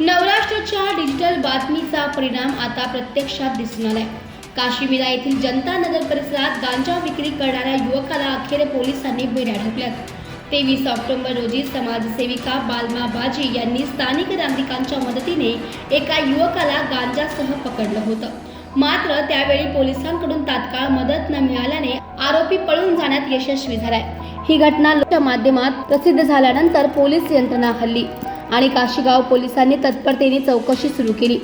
नवराष्ट्राच्या digital बातमीचा परिणाम आता प्रत्यक्षात दिसून आलाय. काशीमिरा येथील जनता नगर परिसरात गांजा विक्री करणाऱ्या युवकाला अखेर पोलिसांनी बेड्या ठोकल्यात. तेवीस ऑक्टोबर रोजी समाजसेविका बालमा बाजी यांनी स्थानिक नागरिकांच्या मदतीने एका युवकाला गांजासह पकडलं होतं. मात्र त्यावेळी पोलिसांकडून तात्काळ मदत न मिळाल्याने आरोपी पळून जाण्यात यशस्वी झालाय. ही घटना माध्यमात प्रसिद्ध झाल्यानंतर पोलीस यंत्रणा हल्ली. आणि काशीगाव पोलिसांनी तत्परतेने चौकशी सुरू केली.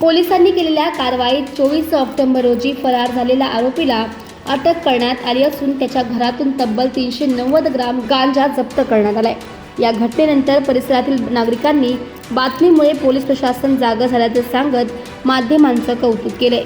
पोलिसांनी केलेल्या कारवाईत चोवीस ऑक्टोबर रोजी फरार झालेल्या आरोपीला अटक करण्यात आली असून त्याच्या घरातून तब्बल तीनशे नव्वद ग्राम गांजा जप्त करण्यात आलाय. या घटनेनंतर परिसरातील नागरिकांनी बातमीमुळे पोलीस प्रशासन जागं झाल्याचं सांगत माध्यमांचं कौतुक केलंय.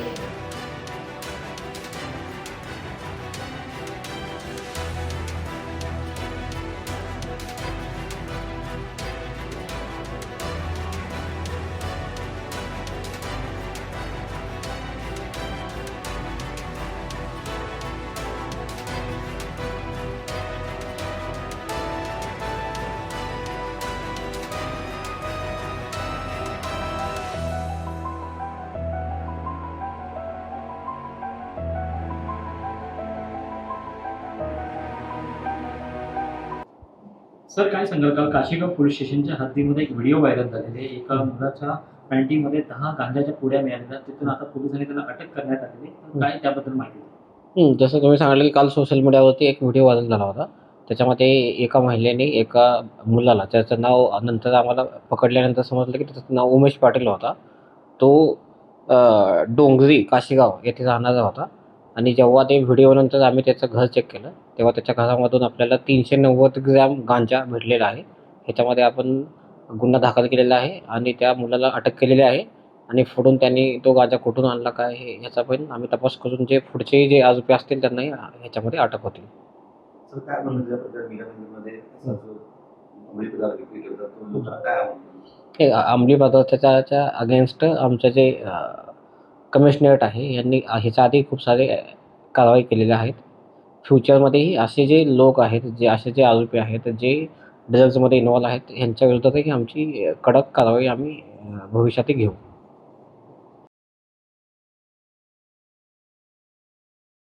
सर काय सांगाल? का काशीगाव पोलीस स्टेशनच्या हद्दीमध्ये एक व्हिडिओ व्हायरल झालेले एका मुलाच्या पॅन्टीमध्ये दहा गांजाच्या पुड्या मिळालेल्या. तिथून आता पोलिसांनी त्याला अटक करण्यात आलेली तर काय त्याबद्दल माहिती जसं तुम्ही सांगितलं की काल सोशल मीडियावरती एक व्हिडिओ व्हायरल झाला होता. त्याच्यामध्ये एका महिलेने एका मुलाला त्याचं नाव नंतर आम्हाला पकडल्यानंतर समजलं की त्याचं नाव उमेश पाटील होता. तो डोंगरी काशीगाव येथे राहणारा होता. आणि जेव्हा ते व्हिडिओनंतर आम्ही त्याचं घर चेक केलं तेव्हा त्याच्या घरामधून आपल्याला तीनशे नव्वद ग्रॅम गांजा भेटलेला आहे. ह्याच्यामध्ये आपण गुन्हा दाखल केलेला आहे आणि त्या मुलाला अटक केलेली आहे आणि पुढून त्यांनी तो गांजा कुठून आणला काय हे ह्याचा पण आम्ही तपास करून जे पुढचे जे आरोपी असतील त्यांनाही ह्याच्यामध्ये अटक होतील. अंमली पदार्थाच्या अगेन्स्ट आमचे जे कमिशनरेट आहे. यांनी ह्याच्या आधी खूप सारे कारवाई केलेल्या आहेत. फ्युचरमध्येही असे जे लोक आहेत जे असे जे आरोपी आहेत जे ड्रग्जमध्ये इन्वॉल्व आहेत ह्यांच्या विरुद्धही आमची कडक कारवाई आम्ही भविष्यातही घेऊ.